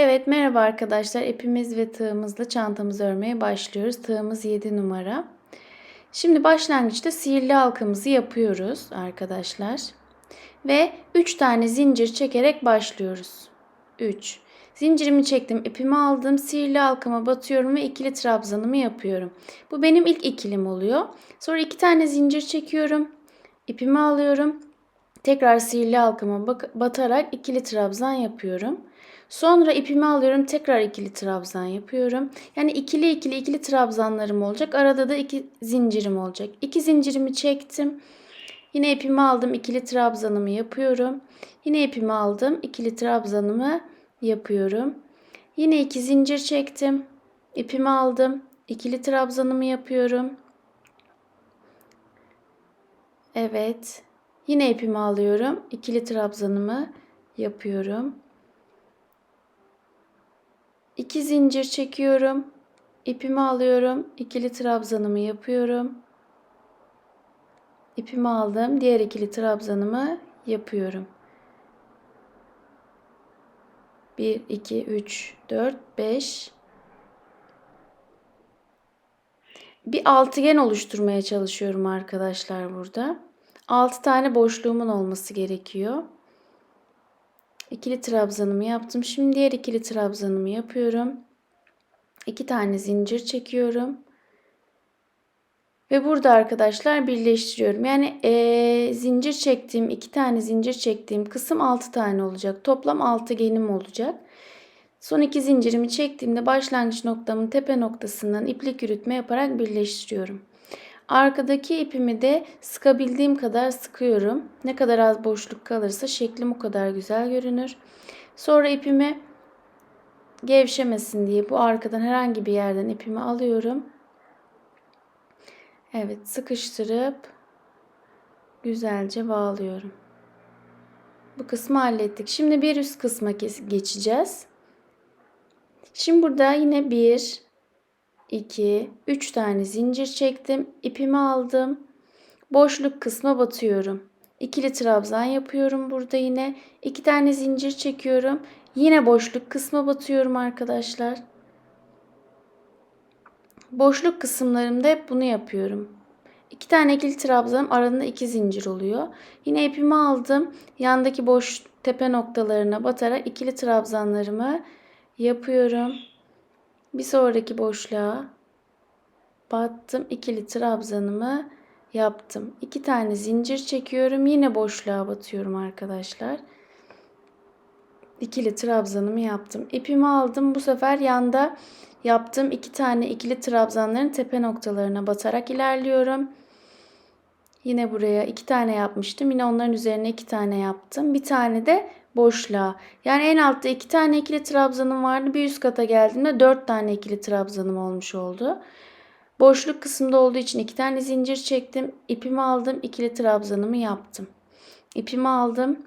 Evet merhaba arkadaşlar. İpimiz ve tığımızla çantamızı örmeye başlıyoruz. Tığımız 7 numara. Şimdi başlangıçta sihirli halkamızı yapıyoruz arkadaşlar. Ve 3 tane zincir çekerek başlıyoruz. 3. Zincirimi çektim, ipimi aldım, sihirli halkama batıyorum ve ikili trabzanımı yapıyorum. Bu benim ilk ikilim oluyor. Sonra 2 tane zincir çekiyorum. ipimi alıyorum. Tekrar sihirli halkama batarak ikili trabzan yapıyorum. Sonra ipimi alıyorum. Tekrar ikili trabzan yapıyorum. Yani ikili ikili ikili trabzanlarım olacak. Arada da iki zincirim olacak. İki zincirimi çektim. Yine ipimi aldım. ikili trabzanımı yapıyorum. Yine ipimi aldım. ikili trabzanımı yapıyorum. Yine iki zincir çektim. ipimi aldım. ikili trabzanımı yapıyorum. Evet. Yine ipimi alıyorum. ikili trabzanımı yapıyorum. 2 zincir çekiyorum. ipimi alıyorum. ikili trabzanımı yapıyorum. İpimi aldım. Diğer ikili trabzanımı yapıyorum. 1 2 3 4 5 Bir altıgen oluşturmaya çalışıyorum arkadaşlar burada. 6 tane boşluğumun olması gerekiyor. İkili trabzanımı yaptım. Şimdi diğer ikili trabzanımı yapıyorum. İki tane zincir çekiyorum. Ve burada arkadaşlar birleştiriyorum. Yani ee, zincir çektiğim, iki tane zincir çektiğim kısım 6 tane olacak. Toplam altıgenim olacak. Son iki zincirimi çektiğimde başlangıç noktamın tepe noktasından iplik yürütme yaparak birleştiriyorum. Arkadaki ipimi de sıkabildiğim kadar sıkıyorum. Ne kadar az boşluk kalırsa şeklim o kadar güzel görünür. Sonra ipimi gevşemesin diye bu arkadan herhangi bir yerden ipimi alıyorum. Evet sıkıştırıp güzelce bağlıyorum. Bu kısmı hallettik. Şimdi bir üst kısma geçeceğiz. Şimdi burada yine bir 2, 3 tane zincir çektim. ipimi aldım. Boşluk kısma batıyorum. İkili trabzan yapıyorum burada yine. 2 tane zincir çekiyorum. Yine boşluk kısma batıyorum arkadaşlar. Boşluk kısımlarımda hep bunu yapıyorum. 2 tane ikili trabzanım arasında 2 zincir oluyor. Yine ipimi aldım. Yandaki boş tepe noktalarına batarak ikili trabzanlarımı yapıyorum. Bir sonraki boşluğa battım. ikili trabzanımı yaptım. İki tane zincir çekiyorum. Yine boşluğa batıyorum arkadaşlar. İkili trabzanımı yaptım. İpimi aldım. Bu sefer yanda yaptığım iki tane ikili trabzanların tepe noktalarına batarak ilerliyorum. Yine buraya iki tane yapmıştım. Yine onların üzerine iki tane yaptım. Bir tane de boşluğa. Yani en altta iki tane ikili trabzanım vardı. Bir üst kata geldiğimde dört tane ikili trabzanım olmuş oldu. Boşluk kısımda olduğu için iki tane zincir çektim. İpimi aldım. ikili trabzanımı yaptım. İpimi aldım.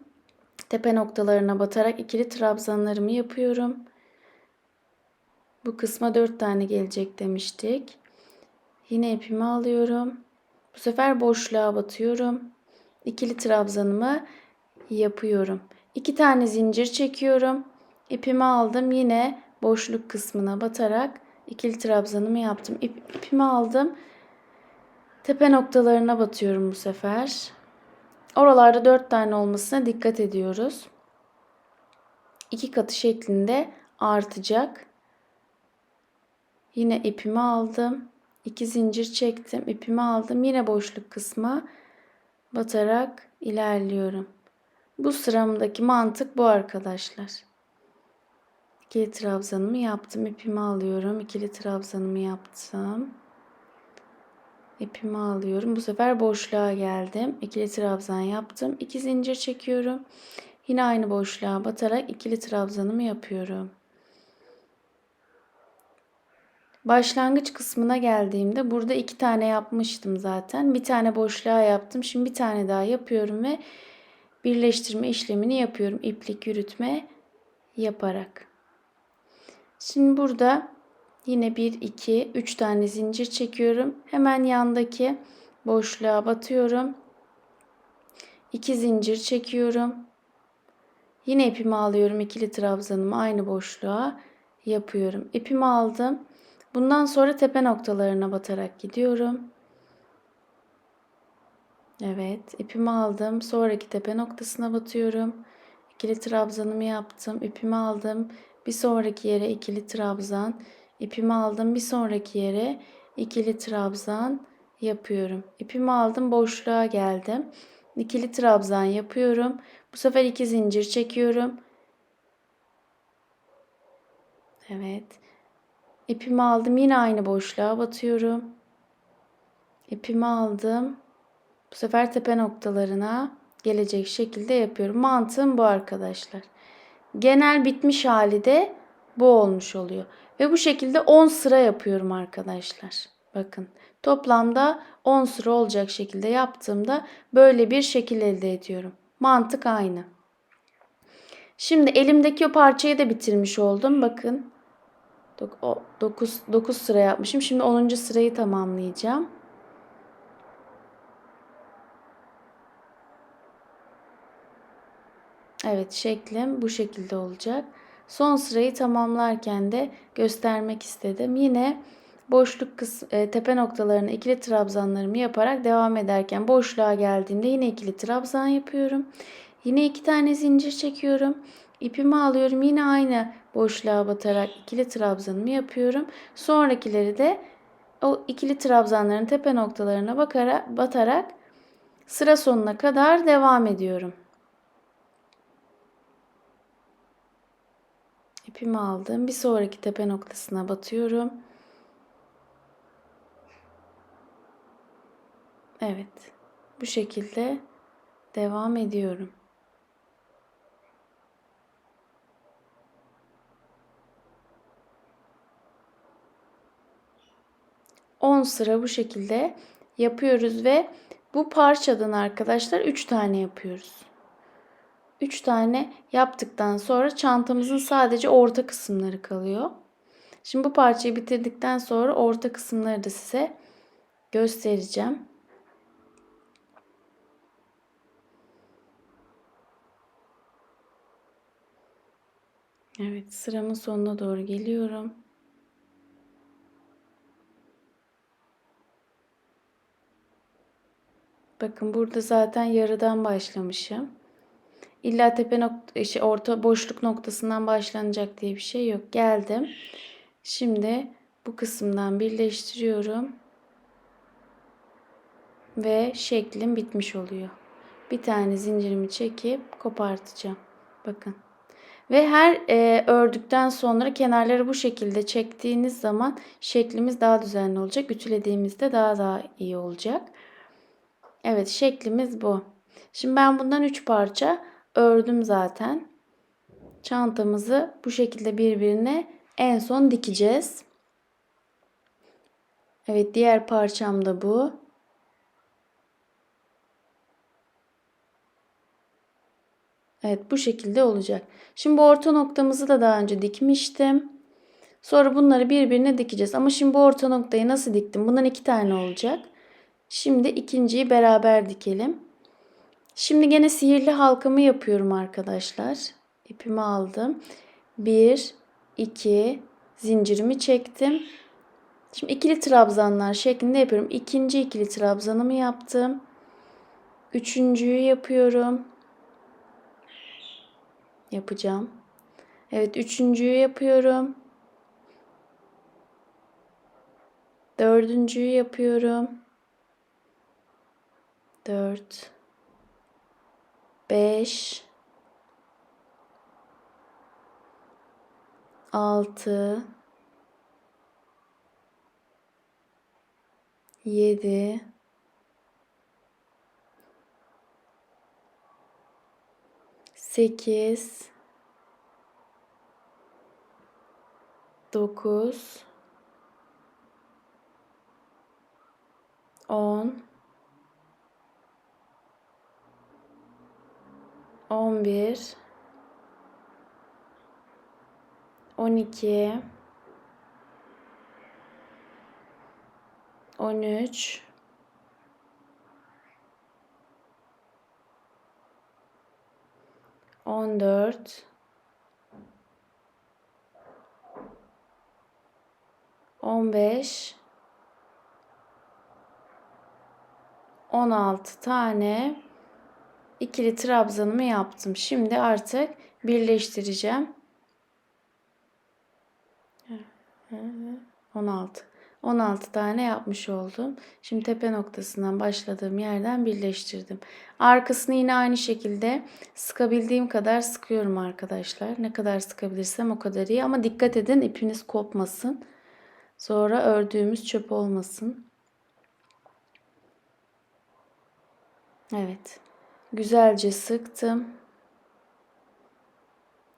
Tepe noktalarına batarak ikili trabzanlarımı yapıyorum. Bu kısma dört tane gelecek demiştik. Yine ipimi alıyorum. Bu sefer boşluğa batıyorum. İkili trabzanımı yapıyorum. İki tane zincir çekiyorum. İpimi aldım. Yine boşluk kısmına batarak ikili trabzanımı yaptım. İp, ipimi aldım. Tepe noktalarına batıyorum bu sefer. Oralarda dört tane olmasına dikkat ediyoruz. İki katı şeklinde artacak. Yine ipimi aldım. İki zincir çektim. ipimi aldım. Yine boşluk kısma batarak ilerliyorum. Bu sıramdaki mantık bu arkadaşlar. İkili trabzanımı yaptım. ipimi alıyorum. İkili trabzanımı yaptım. İpimi alıyorum. Bu sefer boşluğa geldim. İkili trabzan yaptım. İki zincir çekiyorum. Yine aynı boşluğa batarak ikili trabzanımı yapıyorum. Başlangıç kısmına geldiğimde burada iki tane yapmıştım zaten. Bir tane boşluğa yaptım. Şimdi bir tane daha yapıyorum ve birleştirme işlemini yapıyorum. İplik yürütme yaparak. Şimdi burada yine 1, 2, 3 tane zincir çekiyorum. Hemen yandaki boşluğa batıyorum. 2 zincir çekiyorum. Yine ipimi alıyorum. ikili trabzanımı aynı boşluğa yapıyorum. İpimi aldım. Bundan sonra tepe noktalarına batarak gidiyorum. Evet, ipimi aldım. Sonraki tepe noktasına batıyorum. İkili trabzanımı yaptım. İpimi aldım. Bir sonraki yere ikili trabzan. İpimi aldım. Bir sonraki yere ikili trabzan yapıyorum. İpimi aldım. Boşluğa geldim. İkili trabzan yapıyorum. Bu sefer iki zincir çekiyorum. Evet. İpimi aldım. Yine aynı boşluğa batıyorum. İpimi aldım. Bu sefer tepe noktalarına gelecek şekilde yapıyorum. Mantığım bu arkadaşlar. Genel bitmiş hali de bu olmuş oluyor. Ve bu şekilde 10 sıra yapıyorum arkadaşlar. Bakın toplamda 10 sıra olacak şekilde yaptığımda böyle bir şekil elde ediyorum. Mantık aynı. Şimdi elimdeki o parçayı da bitirmiş oldum. Bakın 9, 9 sıra yapmışım. Şimdi 10. sırayı tamamlayacağım. Evet şeklim bu şekilde olacak. Son sırayı tamamlarken de göstermek istedim. Yine boşluk kısmı, e, tepe noktalarına ikili trabzanlarımı yaparak devam ederken boşluğa geldiğimde yine ikili trabzan yapıyorum. Yine iki tane zincir çekiyorum. İpimi alıyorum. Yine aynı boşluğa batarak ikili trabzanımı yapıyorum. Sonrakileri de o ikili trabzanların tepe noktalarına bakarak, batarak sıra sonuna kadar devam ediyorum. İpimi aldım. Bir sonraki tepe noktasına batıyorum. Evet. Bu şekilde devam ediyorum. On sıra bu şekilde yapıyoruz ve bu parçadan arkadaşlar 3 tane yapıyoruz. 3 tane yaptıktan sonra çantamızın sadece orta kısımları kalıyor. Şimdi bu parçayı bitirdikten sonra orta kısımları da size göstereceğim. Evet sıramın sonuna doğru geliyorum. Bakın burada zaten yarıdan başlamışım. İlla tepe nokta, işte orta boşluk noktasından başlanacak diye bir şey yok. Geldim. Şimdi bu kısımdan birleştiriyorum. Ve şeklim bitmiş oluyor. Bir tane zincirimi çekip kopartacağım. Bakın. Ve her e, ördükten sonra kenarları bu şekilde çektiğiniz zaman şeklimiz daha düzenli olacak. Ütülediğimizde daha daha iyi olacak. Evet şeklimiz bu. Şimdi ben bundan 3 parça ördüm zaten. Çantamızı bu şekilde birbirine en son dikeceğiz. Evet diğer parçam da bu. Evet bu şekilde olacak. Şimdi bu orta noktamızı da daha önce dikmiştim. Sonra bunları birbirine dikeceğiz. Ama şimdi bu orta noktayı nasıl diktim? Bundan iki tane olacak. Şimdi ikinciyi beraber dikelim. Şimdi gene sihirli halkamı yapıyorum arkadaşlar. İpimi aldım. Bir, iki, zincirimi çektim. Şimdi ikili trabzanlar şeklinde yapıyorum. İkinci ikili trabzanımı yaptım. Üçüncüyü yapıyorum. Yapacağım. Evet üçüncüyü yapıyorum. Dördüncüyü yapıyorum. Dört. 5 6 7 8 9 10 on bir, on iki, on üç, 14 15 16 tane ikili trabzanımı yaptım. Şimdi artık birleştireceğim. 16. 16 tane yapmış oldum. Şimdi tepe noktasından başladığım yerden birleştirdim. Arkasını yine aynı şekilde sıkabildiğim kadar sıkıyorum arkadaşlar. Ne kadar sıkabilirsem o kadar iyi. Ama dikkat edin ipiniz kopmasın. Sonra ördüğümüz çöp olmasın. Evet. Güzelce sıktım.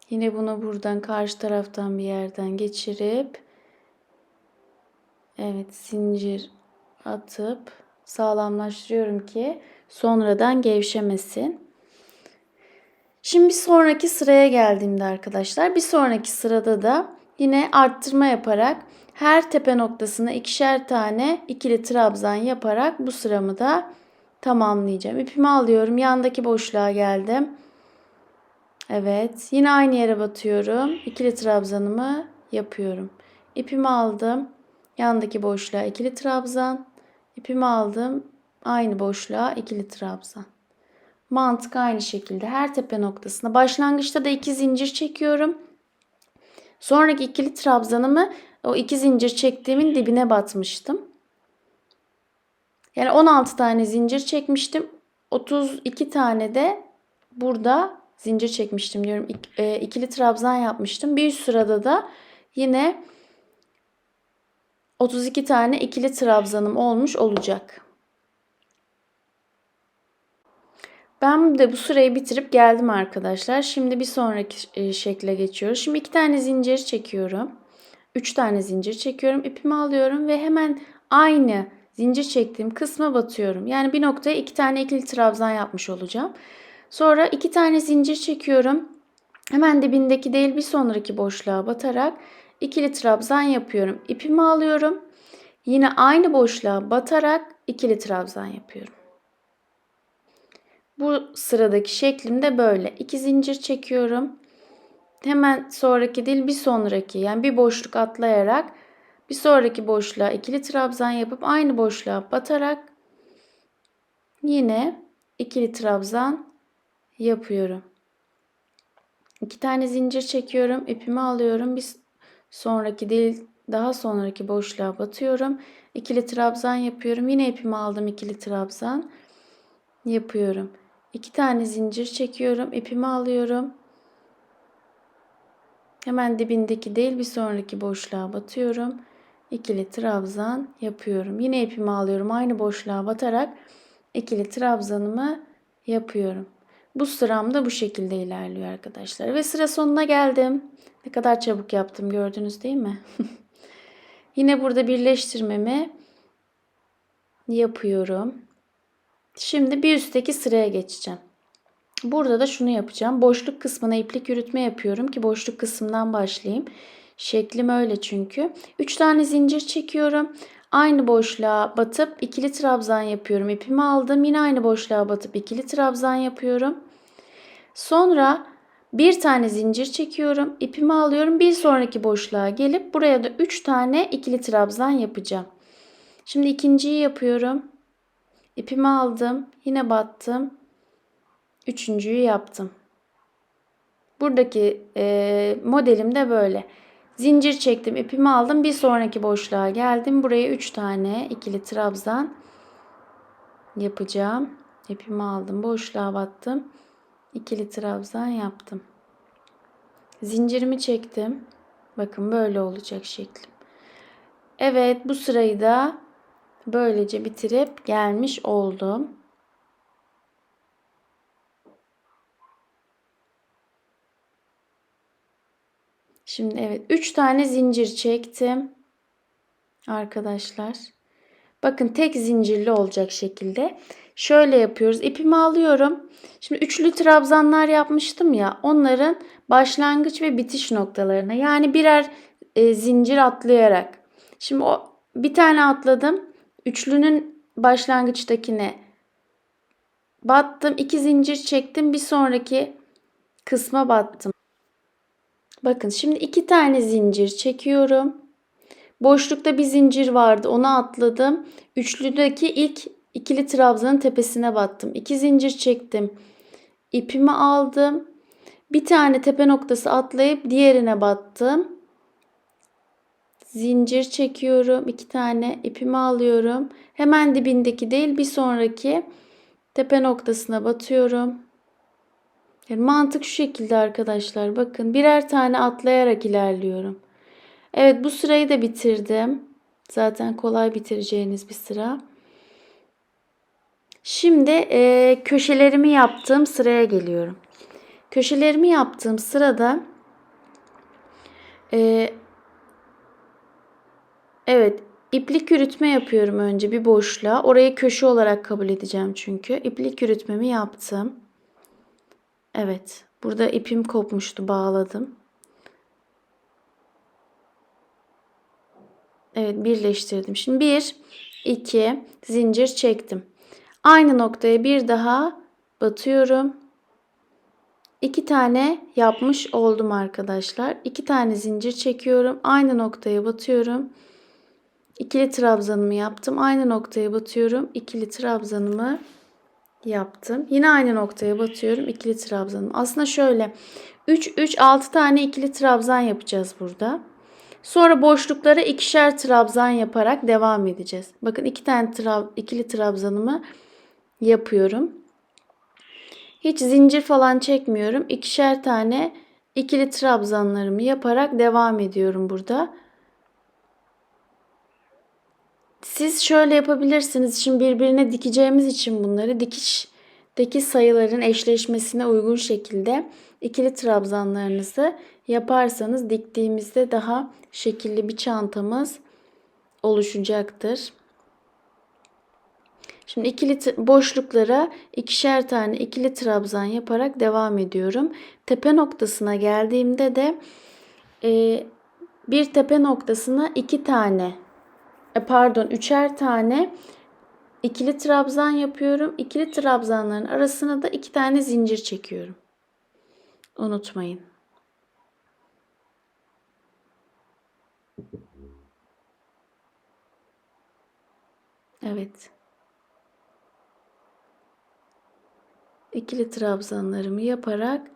Yine bunu buradan karşı taraftan bir yerden geçirip Evet zincir atıp sağlamlaştırıyorum ki sonradan gevşemesin. Şimdi bir sonraki sıraya geldiğimde arkadaşlar bir sonraki sırada da yine arttırma yaparak her tepe noktasına ikişer tane ikili trabzan yaparak bu sıramı da tamamlayacağım. İpimi alıyorum. Yandaki boşluğa geldim. Evet. Yine aynı yere batıyorum. İkili trabzanımı yapıyorum. İpimi aldım. Yandaki boşluğa ikili trabzan. İpimi aldım. Aynı boşluğa ikili trabzan. Mantık aynı şekilde her tepe noktasına. Başlangıçta da iki zincir çekiyorum. Sonraki ikili trabzanımı o iki zincir çektiğimin dibine batmıştım. Yani 16 tane zincir çekmiştim. 32 tane de burada zincir çekmiştim diyorum. E, ikili trabzan yapmıştım. Bir üst sırada da yine 32 tane ikili trabzanım olmuş olacak. Ben de bu sırayı bitirip geldim arkadaşlar. Şimdi bir sonraki e, şekle geçiyoruz. Şimdi iki tane zincir çekiyorum. Üç tane zincir çekiyorum. İpimi alıyorum ve hemen aynı zincir çektiğim kısma batıyorum. Yani bir noktaya iki tane ikili trabzan yapmış olacağım. Sonra iki tane zincir çekiyorum. Hemen dibindeki değil bir sonraki boşluğa batarak ikili trabzan yapıyorum. İpimi alıyorum. Yine aynı boşluğa batarak ikili trabzan yapıyorum. Bu sıradaki şeklim de böyle. İki zincir çekiyorum. Hemen sonraki değil bir sonraki yani bir boşluk atlayarak bir sonraki boşluğa ikili trabzan yapıp aynı boşluğa batarak yine ikili trabzan yapıyorum. İki tane zincir çekiyorum. ipimi alıyorum. Bir sonraki değil daha sonraki boşluğa batıyorum. İkili trabzan yapıyorum. Yine ipimi aldım ikili trabzan yapıyorum. İki tane zincir çekiyorum. ipimi alıyorum. Hemen dibindeki değil bir sonraki boşluğa batıyorum. İkili trabzan yapıyorum. Yine ipimi alıyorum. Aynı boşluğa batarak ikili trabzanımı yapıyorum. Bu sıram da bu şekilde ilerliyor arkadaşlar. Ve sıra sonuna geldim. Ne kadar çabuk yaptım gördünüz değil mi? Yine burada birleştirmemi yapıyorum. Şimdi bir üstteki sıraya geçeceğim. Burada da şunu yapacağım. Boşluk kısmına iplik yürütme yapıyorum ki boşluk kısmından başlayayım. Şeklim öyle çünkü. 3 tane zincir çekiyorum. Aynı boşluğa batıp ikili trabzan yapıyorum. İpimi aldım. Yine aynı boşluğa batıp ikili trabzan yapıyorum. Sonra bir tane zincir çekiyorum. ipimi alıyorum. Bir sonraki boşluğa gelip buraya da 3 tane ikili trabzan yapacağım. Şimdi ikinciyi yapıyorum. İpimi aldım. Yine battım. Üçüncüyü yaptım. Buradaki e, modelim de böyle. Zincir çektim, ipimi aldım. Bir sonraki boşluğa geldim. Buraya 3 tane ikili trabzan yapacağım. İpimi aldım, boşluğa battım. İkili trabzan yaptım. Zincirimi çektim. Bakın böyle olacak şeklim. Evet, bu sırayı da böylece bitirip gelmiş oldum. Şimdi evet 3 tane zincir çektim. Arkadaşlar. Bakın tek zincirli olacak şekilde. Şöyle yapıyoruz. İpimi alıyorum. Şimdi üçlü trabzanlar yapmıştım ya. Onların başlangıç ve bitiş noktalarına yani birer e, zincir atlayarak. Şimdi o bir tane atladım. Üçlünün başlangıçtakine battım. iki zincir çektim. Bir sonraki kısma battım. Bakın şimdi iki tane zincir çekiyorum. Boşlukta bir zincir vardı. Onu atladım. Üçlüdeki ilk ikili trabzanın tepesine battım. İki zincir çektim. İpimi aldım. Bir tane tepe noktası atlayıp diğerine battım. Zincir çekiyorum. iki tane ipimi alıyorum. Hemen dibindeki değil bir sonraki tepe noktasına batıyorum. Yani mantık şu şekilde arkadaşlar. Bakın birer tane atlayarak ilerliyorum. Evet bu sırayı da bitirdim. Zaten kolay bitireceğiniz bir sıra. Şimdi e, köşelerimi yaptığım sıraya geliyorum. Köşelerimi yaptığım sırada e, evet iplik yürütme yapıyorum önce bir boşluğa. Orayı köşe olarak kabul edeceğim çünkü. İplik yürütmemi yaptım. Evet burada ipim kopmuştu bağladım. Evet birleştirdim. Şimdi bir, iki zincir çektim. Aynı noktaya bir daha batıyorum. İki tane yapmış oldum arkadaşlar. İki tane zincir çekiyorum. Aynı noktaya batıyorum. İkili trabzanımı yaptım. Aynı noktaya batıyorum. İkili trabzanımı yaptım. Yine aynı noktaya batıyorum. İkili trabzanım. Aslında şöyle 3 3 6 tane ikili trabzan yapacağız burada. Sonra boşluklara ikişer trabzan yaparak devam edeceğiz. Bakın iki tane trab ikili trabzanımı yapıyorum. Hiç zincir falan çekmiyorum. İkişer tane ikili trabzanlarımı yaparak devam ediyorum burada. Siz şöyle yapabilirsiniz. Şimdi birbirine dikeceğimiz için bunları dikişteki sayıların eşleşmesine uygun şekilde ikili trabzanlarınızı yaparsanız diktiğimizde daha şekilli bir çantamız oluşacaktır. Şimdi ikili boşluklara ikişer tane ikili trabzan yaparak devam ediyorum. Tepe noktasına geldiğimde de e, bir tepe noktasına iki tane pardon üçer tane ikili trabzan yapıyorum. İkili trabzanların arasına da iki tane zincir çekiyorum. Unutmayın. Evet. İkili trabzanlarımı yaparak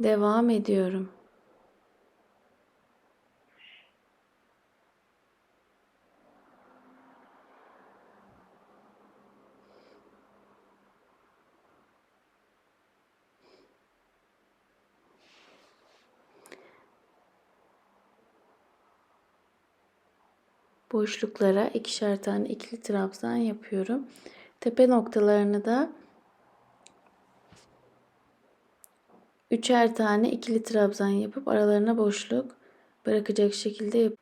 devam ediyorum. Boşluklara ikişer tane ikili trabzan yapıyorum. Tepe noktalarını da üçer tane ikili trabzan yapıp aralarına boşluk bırakacak şekilde yap.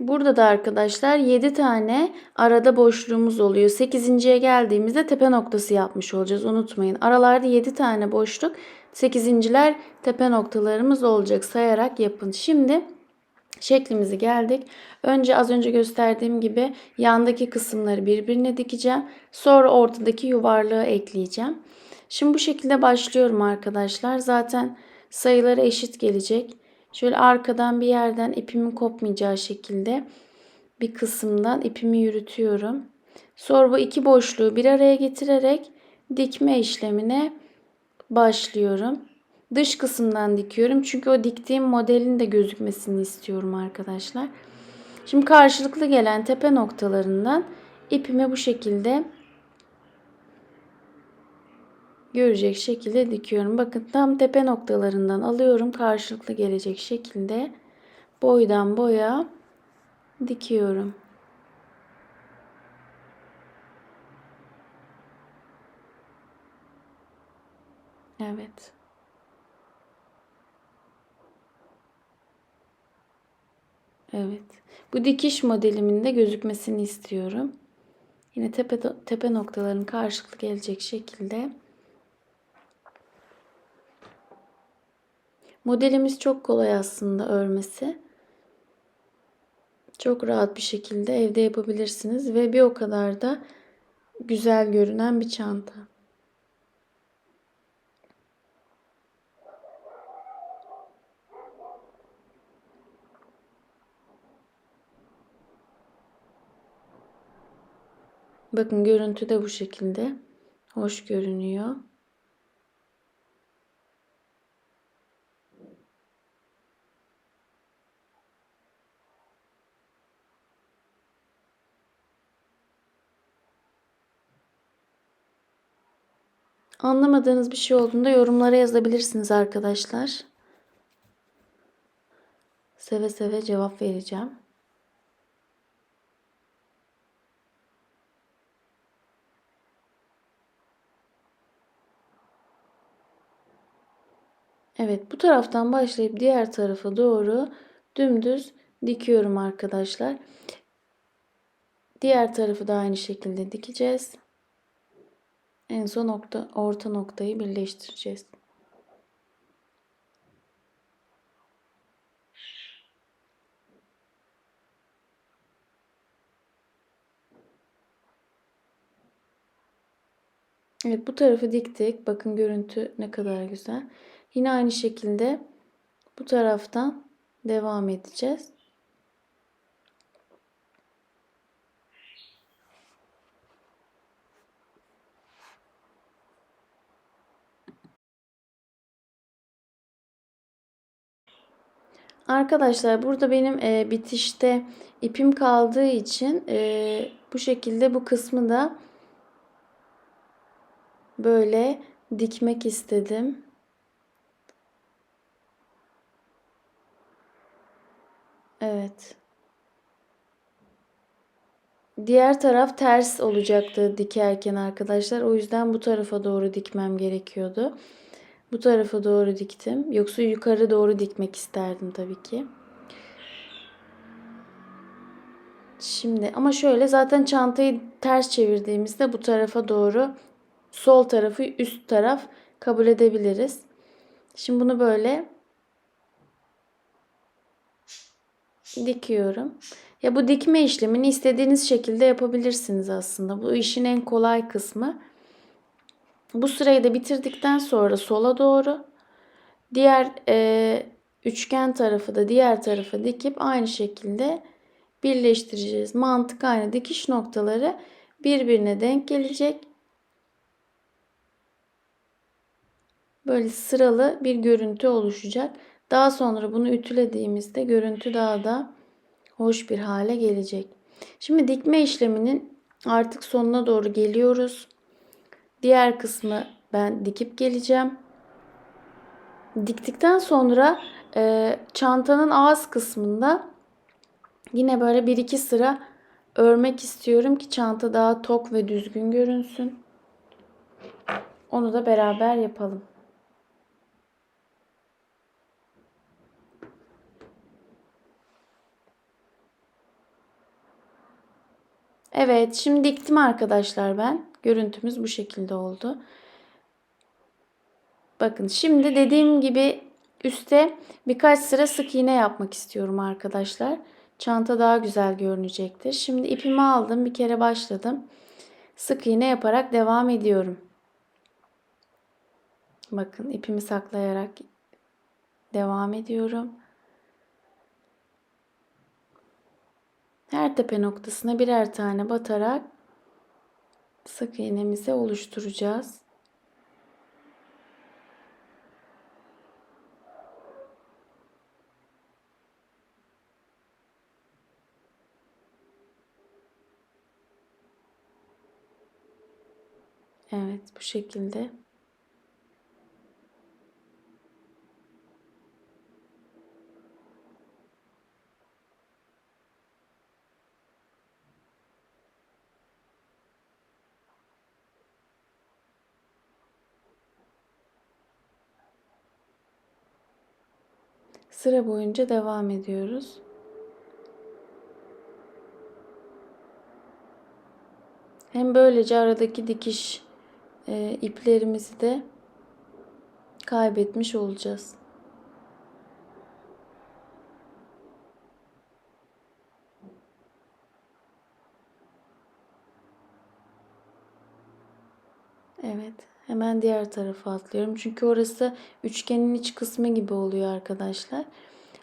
Burada da arkadaşlar 7 tane arada boşluğumuz oluyor. 8.ye geldiğimizde tepe noktası yapmış olacağız. Unutmayın. Aralarda 7 tane boşluk. 8.ler tepe noktalarımız olacak. Sayarak yapın. Şimdi şeklimizi geldik. Önce az önce gösterdiğim gibi yandaki kısımları birbirine dikeceğim. Sonra ortadaki yuvarlığı ekleyeceğim. Şimdi bu şekilde başlıyorum arkadaşlar. Zaten sayıları eşit gelecek. Şöyle arkadan bir yerden ipimin kopmayacağı şekilde bir kısımdan ipimi yürütüyorum. Sonra bu iki boşluğu bir araya getirerek dikme işlemine başlıyorum. Dış kısımdan dikiyorum. Çünkü o diktiğim modelin de gözükmesini istiyorum arkadaşlar. Şimdi karşılıklı gelen tepe noktalarından ipimi bu şekilde görecek şekilde dikiyorum. Bakın tam tepe noktalarından alıyorum. Karşılıklı gelecek şekilde boydan boya dikiyorum. Evet. Evet. Bu dikiş modelimin de gözükmesini istiyorum. Yine tepe, tepe noktaların karşılıklı gelecek şekilde. Modelimiz çok kolay aslında örmesi. Çok rahat bir şekilde evde yapabilirsiniz ve bir o kadar da güzel görünen bir çanta. Bakın görüntü de bu şekilde. Hoş görünüyor. Anlamadığınız bir şey olduğunda yorumlara yazabilirsiniz arkadaşlar. Seve seve cevap vereceğim. Evet bu taraftan başlayıp diğer tarafa doğru dümdüz dikiyorum arkadaşlar. Diğer tarafı da aynı şekilde dikeceğiz. En son nokta, orta noktayı birleştireceğiz. Evet bu tarafı diktik. Bakın görüntü ne kadar güzel. Yine aynı şekilde bu taraftan devam edeceğiz. Arkadaşlar burada benim e, bitişte ipim kaldığı için e, bu şekilde bu kısmı da böyle dikmek istedim. Evet. Diğer taraf ters olacaktı dikerken arkadaşlar. O yüzden bu tarafa doğru dikmem gerekiyordu. Bu tarafa doğru diktim. Yoksa yukarı doğru dikmek isterdim tabii ki. Şimdi ama şöyle zaten çantayı ters çevirdiğimizde bu tarafa doğru sol tarafı üst taraf kabul edebiliriz. Şimdi bunu böyle dikiyorum. Ya bu dikme işlemini istediğiniz şekilde yapabilirsiniz aslında. Bu işin en kolay kısmı. Bu sırayı da bitirdikten sonra sola doğru diğer e, üçgen tarafı da diğer tarafa dikip aynı şekilde birleştireceğiz. Mantık aynı. Dikiş noktaları birbirine denk gelecek. Böyle sıralı bir görüntü oluşacak. Daha sonra bunu ütülediğimizde görüntü daha da hoş bir hale gelecek. Şimdi dikme işleminin artık sonuna doğru geliyoruz. Diğer kısmı ben dikip geleceğim. Diktikten sonra e, çantanın ağız kısmında yine böyle bir iki sıra örmek istiyorum ki çanta daha tok ve düzgün görünsün. Onu da beraber yapalım. Evet şimdi diktim arkadaşlar ben. Görüntümüz bu şekilde oldu. Bakın şimdi dediğim gibi üste birkaç sıra sık iğne yapmak istiyorum arkadaşlar. Çanta daha güzel görünecektir. Şimdi ipimi aldım. Bir kere başladım. Sık iğne yaparak devam ediyorum. Bakın ipimi saklayarak devam ediyorum. Her tepe noktasına birer tane batarak sık iğnemizi oluşturacağız. Evet bu şekilde. Sıra boyunca devam ediyoruz. Hem böylece aradaki dikiş e, iplerimizi de kaybetmiş olacağız. Evet. Hemen diğer tarafa atlıyorum. Çünkü orası üçgenin iç kısmı gibi oluyor arkadaşlar.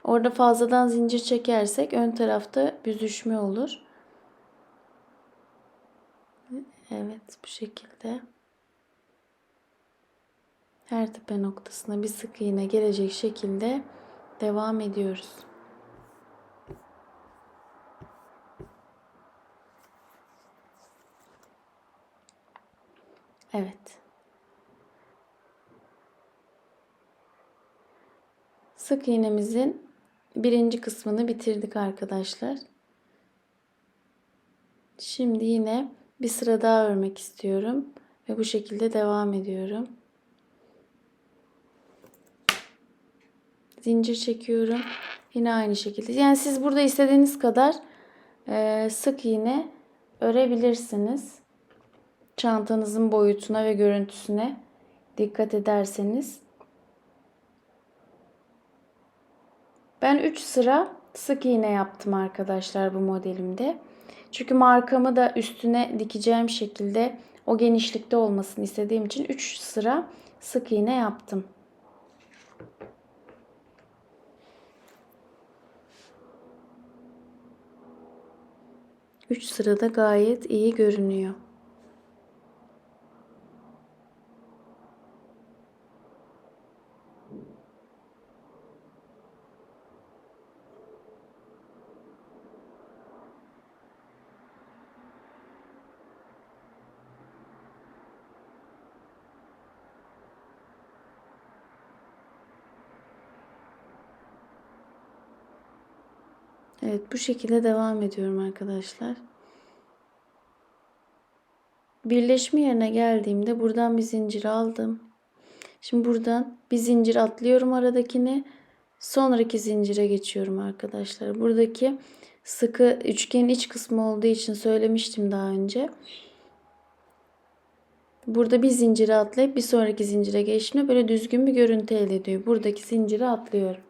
Orada fazladan zincir çekersek ön tarafta büzüşme olur. Evet bu şekilde. Her tepe noktasına bir sık iğne gelecek şekilde devam ediyoruz. Evet. Sık iğnemizin birinci kısmını bitirdik arkadaşlar. Şimdi yine bir sıra daha örmek istiyorum ve bu şekilde devam ediyorum. Zincir çekiyorum. Yine aynı şekilde. Yani siz burada istediğiniz kadar e, sık iğne örebilirsiniz. Çantanızın boyutuna ve görüntüsüne dikkat ederseniz. Ben 3 sıra sık iğne yaptım arkadaşlar bu modelimde. Çünkü markamı da üstüne dikeceğim şekilde o genişlikte olmasını istediğim için 3 sıra sık iğne yaptım. Üç sırada gayet iyi görünüyor. Evet bu şekilde devam ediyorum arkadaşlar. Birleşme yerine geldiğimde buradan bir zincir aldım. Şimdi buradan bir zincir atlıyorum aradakini. Sonraki zincire geçiyorum arkadaşlar. Buradaki sıkı üçgenin iç kısmı olduğu için söylemiştim daha önce. Burada bir zincire atlayıp bir sonraki zincire geçtiğimde böyle düzgün bir görüntü elde ediyor. Buradaki zinciri atlıyorum.